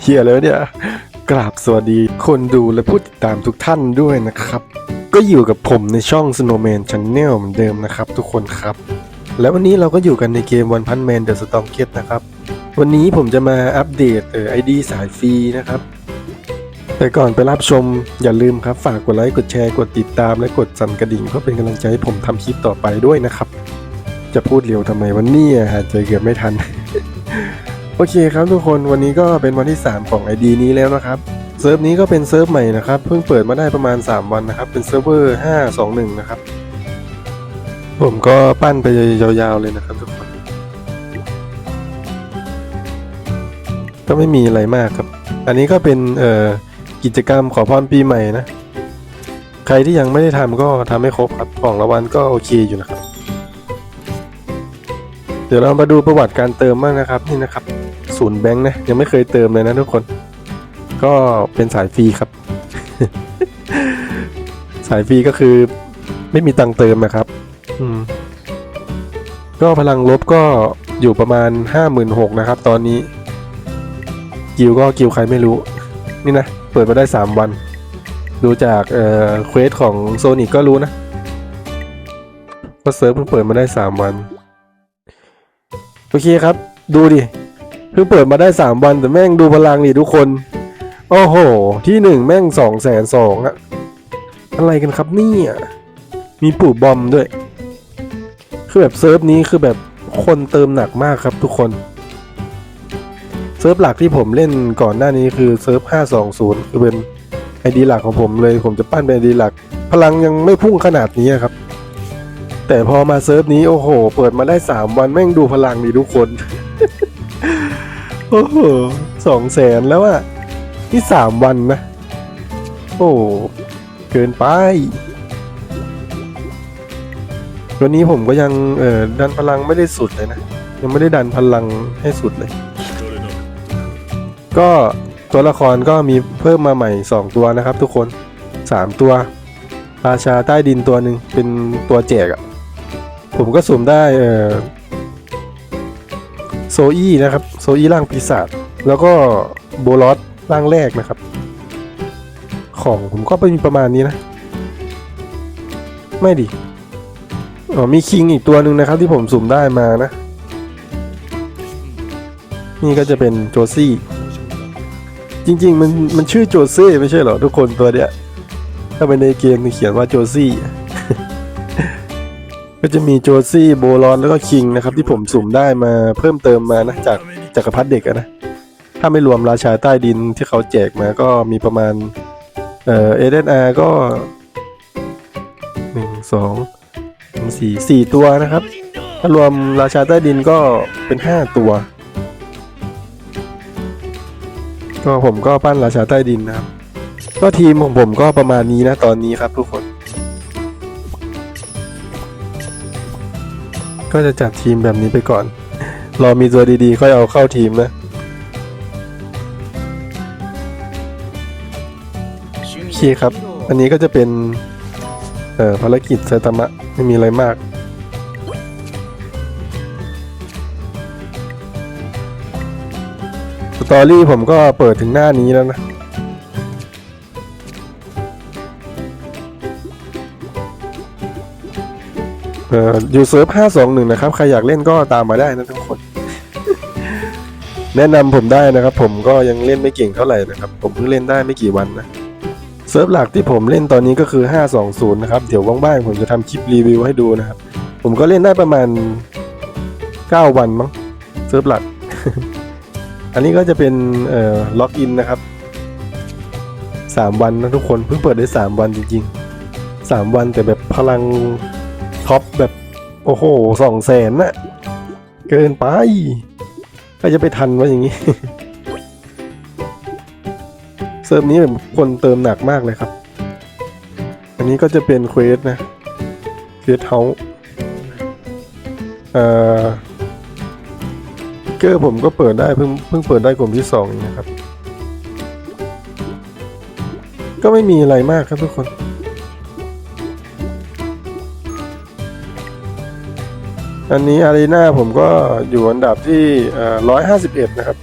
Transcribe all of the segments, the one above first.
เฮียแล้วเนี่ย กราบสวัสดีคนดูและผู้ติดตามทุกท่านด้วยนะครับ ก็อยู่กับผมในช่อง Snowman Channel เหมือนเดิมนะครับทุกคนครับ แล้ววันนี้เราก็อยู่กันในเกม One Punch Man The Storm g a t นะครับ วันนี้ผมจะมาอัปเดตเอ่อไอดีสายฟรีนะครับแต่ก่อนไปรับชมอย่าลืมครับ ฝากกดไลค์ กดแชร์ กดติดตามและกดสั่นกระดิ่งเพื่อเป็นกำลังใจให้ผมทำคลิปต่อไปด้วยนะครับ จะพูดเร็วทำไมวันนี้หาใจเกือบไม่ทัน โอเคครับทุกคนวันนี้ก็เป็นวันที่ 3 ของ ID นี้แล้วนะครับเซิร์ฟนี้ก็เป็นเซิร์ฟใหม่นะครับเพิ่งเปิดมาได้ประมาณ 3 วันนะครับ เป็นเซิร์ฟเวอร์ 521 นะครับ ผมก็ปั้นไปยาวๆเลยนะครับทุกคนก็ไม่มีอะไรมากครับ อันนี้ก็เป็นเอ่อกิจกรรมขอพรปีใหม่นะ ใครที่ยังไม่ได้ทำก็ทำให้ครบครับของรางวัลก็โอเคอยู่นะครับ เดี๋ยวเรามาดูประวัติการเติมบ้างนะครับนี่นะครับศูนย์แบงค์นะยังไม่เคยเติมเลยนะทุกคน ก็เป็นสายฟรีครับ สายฟรีก็คือไม่มีตังค์เติมนะครับ อืม ก็พลังลบก็อยู่ประมาณห้าหมื่นหกนะครับ ตอนนี้ กิวก็กิวใครไม่รู้ นี่นะ เปิดมาได้สามวัน ดูจากเอ่อเควสของโซนิกก็รู้นะว่าเซิร์ฟเพิ่งเปิดมาได้สามวัน โอเคครับ ดูดิ เพิ่งเปิดมาได้สามวันแต่แม่งดูพลังนี่ทุกคน โอ้โห ที่หนึ่งแม่งสองแสนสองอะอะไรกันครับเนี่ยมีปู่บอมด้วย คือแบบเซิร์ฟนี้คือแบบคนเติมหนักมากครับทุกคน เซิร์ฟหลักที่ผมเล่นก่อนหน้านี้คือเซิร์ฟ 520 คือเป็นไอดีหลักของผมเลย ผมจะปั้นเป็นไอดีหลัก พลังยังไม่พุ่งขนาดนี้ครับ แต่พอมาเซิร์ฟนี้โอ้โห เปิดมาได้ 3 วันแม่งดูพลังดีทุกคน โอ้โหสองแสนแล้วอะนี่สามวันนะ โอ้เกินไปวันนี้ผมก็ยังเอ่อดันพลังไม่ได้สุดเลยนะ ยังไม่ได้ดันพลังให้สุดเลย ก็ตัวละครก็มีเพิ่มมาใหม่ 2 ตัวนะครับทุกคน 3 ตัว ราชาใต้ดินตัวหนึ่งเป็นตัวแจกอะ่ ผมก็สุ่มได้เออโซอี้นะครับ โซอี้ร่างปีศาจแล้วก็โบลอสร่างแรกนะครับ ของผมก็เป็นประมาณนี้นะ ไม่ดิอ๋อมีคิงอีกตัวหนึ่งนะครับ ที่ผมสุ่มได้มานะ นี่ก็จะเป็นโจซี่ จริง ๆ มันมันชื่อโจเซ่ไม่ใช่เหรอทุกคนตัวเนี้ยถ้าเป็นในเกมมันเขียนว่าโจซี่ ก็จะมีโจซี่โบลอนแล้วก็คิงนะครับ ที่ผมสุ่มได้มาเพิ่มเติมมานะจากจักรพรรดิเด็กนะ ถ้าไม่รวมราชาใต้ดินที่เขาแจกมาก็มีประมาณ เออเอเดนอาร์ก็หนึ่งสองสามสี่สี่ตัวนะครับ ถ้ารวมราชาใต้ดินก็เป็นห้าตัว ก็ผมก็ปั้นราชาใต้ดินนะครับ ก็ทีมของผมก็ประมาณนี้นะตอนนี้ครับทุกคน ก็จะจัดทีมแบบนี้ไปก่อน รอมีตัวดีๆค่อยเอาเข้าทีมนะโอเคครับ อันนี้ก็จะเป็นเอ่อภารกิจไซตามะไม่มีอะไรมาก สตอรี่ผมก็เปิดถึงหน้านี้แล้วนะ เอ่อยู่เซิร์ฟ521นะครับ ใครอยากเล่นก็ตามมาได้นะทุกคน แนะนำผมได้นะครับ ผมก็ยังเล่นไม่เก่งเท่าไหร่นะครับ ผมเพิ่งเล่นได้ไม่กี่วันนะ เซิร์ฟหลักที่ผมเล่นตอนนี้ก็คือ 520 นะครับ เดี๋ยวว่างๆผมจะทำคลิปรีวิวให้ดูนะครับ ผมก็เล่นได้ประมาณ 9 วันมั้ง เซิร์ฟหลัก อันนี้ก็จะเป็นเอ่อล็อกอินนะครับ 3 วันนะทุกคน เพิ่งเปิดได้ 3 วันจริงๆ 3 วันแต่แบบพลัง ท็อปแบบ โอ้โหสองแสนน่ะ เกินไปใครจะไปทันวะอย่างนี้ เซิร์ฟนี้แบบคนเติมหนักมากเลยครับ อันนี้ก็จะเป็นเควสนะเควสเฮาเอ่อเกอร์ผมก็เปิดได้เพิ่งเพิ่งเปิดได้กลุ่มที่สองเองนะครับ ก็ไม่มีอะไรมากครับทุกคน อันนี้อารีนาผมก็อยู่อันดับที่ร้อยห้าสิบเอ็ดนะครับ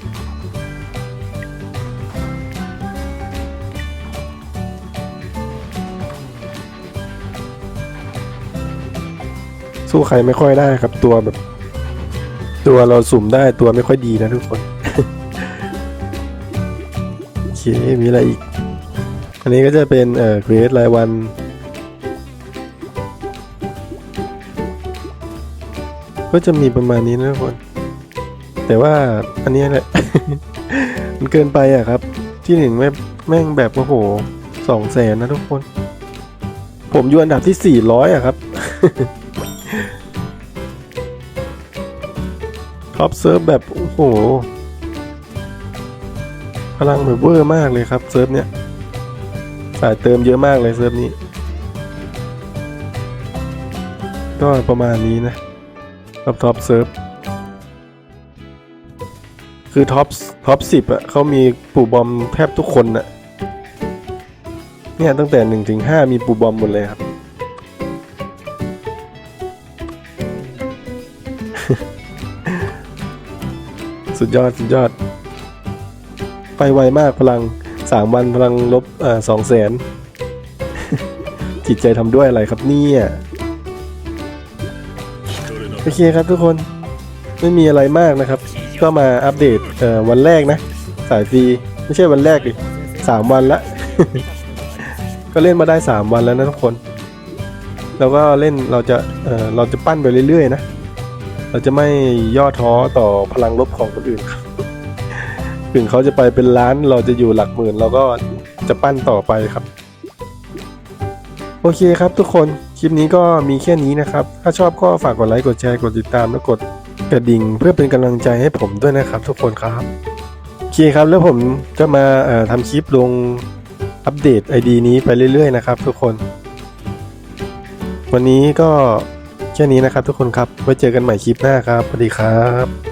สู้ใครไม่ค่อยได้ครับตัวแบบ ตัวเราสุ่มได้ตัวไม่ค่อยดีนะทุกคน โอเค มีอะไรอีก อันนี้ก็จะเป็นเอ่อครีเอทรายวัน ก็จะมีประมาณนี้นะทุกคน แต่ว่าอันนี้แหละ มันเกินไปอะครับ ที่หนึ่งแม่งแม่งแบบโอ้โหสองแสนนะทุกคน ผมอยู่อันดับที่สี่ร้อยอะครับท็อปเซิร์ฟแบบ โอ้โห พลังแบบเวอร์มากเลยครับเซิร์ฟเนี้ยสายเติมเยอะมากเลยเซิร์ฟนี้ ก็ประมาณนี้นะ ท็อปท็อปเซิร์ฟคือท็อปท็อปสิบอะเขามีปูบอมแทบทุกคนอะเนี่ยตั้งแต่หนึ่งถึงห้ามีปูบอมหมดเลยครับ สุดยอด สุดยอด ไปไวมากพลังสามวันพลังลบอ่าสองแสนจิตใจทำด้วยอะไรครับเนี่ย โอเคครับทุกคนไม่มีอะไรมากนะครับ ก็มาอัปเดตเอ่อวันแรกนะ สายฟรีไม่ใช่วันแรกดิสามวันละ ก็เล่นมาได้สามวันแล้วนะทุกคน แล้วก็เล่นเราจะเอ่อเราจะปั้นไปเรื่อยๆนะ เราจะไม่ย่อท้อต่อพลังลบของคนอื่นครับถึงเขาจะไปเป็นล้านเราจะอยู่หลักหมื่นเราก็จะปั้นต่อไปครับ โอเคครับทุกคนคลิปนี้ก็มีแค่นี้นะครับ ถ้าชอบก็ฝากกดไลค์กดแชร์กดติดตามและกดกระดิ่งเพื่อเป็นกำลังใจให้ผมด้วยนะครับ ทุกคนครับโอเคครับแล้วผมจะมาทำคลิปลงอัปเดต ID นี้ไปเรื่อยๆนะครับ ทุกคน วันนี้ก็แค่นี้นะครับ ทุกคนครับไว้เจอกันใหม่คลิปหน้าครับสวัสดีครับ